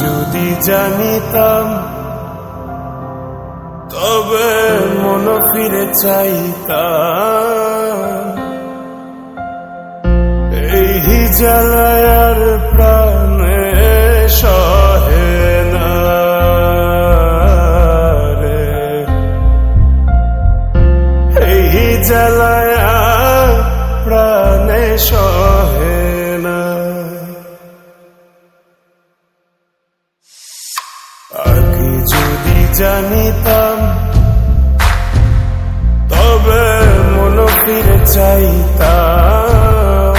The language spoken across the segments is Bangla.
যদি জানিতাম, তবে মন ফিরে চাইতাম। এই জ্বালায়ার প্রাণে সহে না এই জালায়ার প্রাণে সহ জানিতাম। তবে মন ফিরে চাইতাম।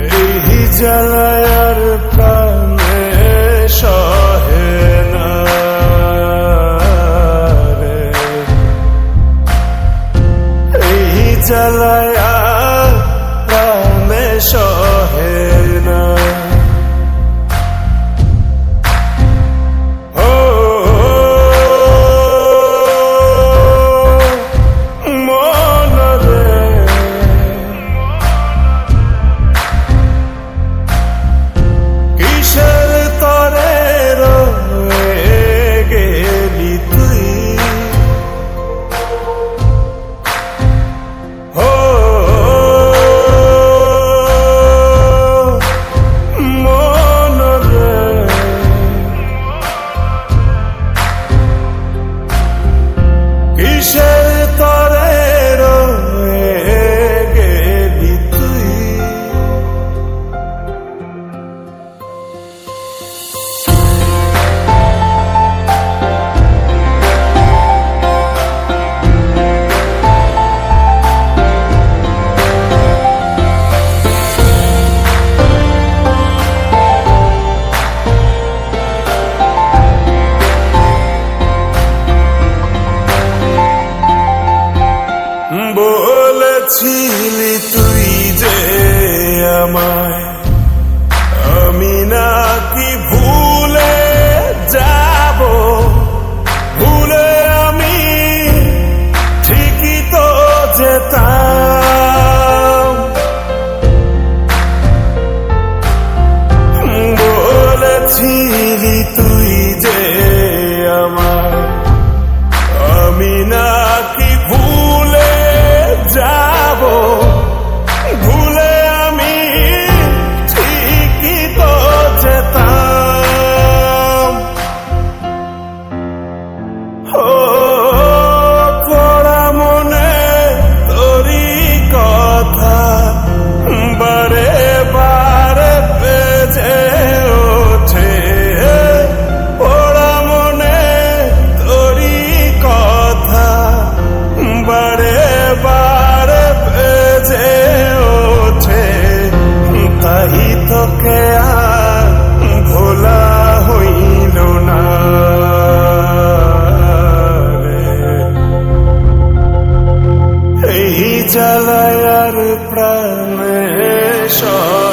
এই জ্বালায় জ্বালায়ার প্রাণ হে সব।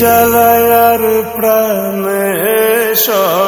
জ্বালায়ার প্রাণ সব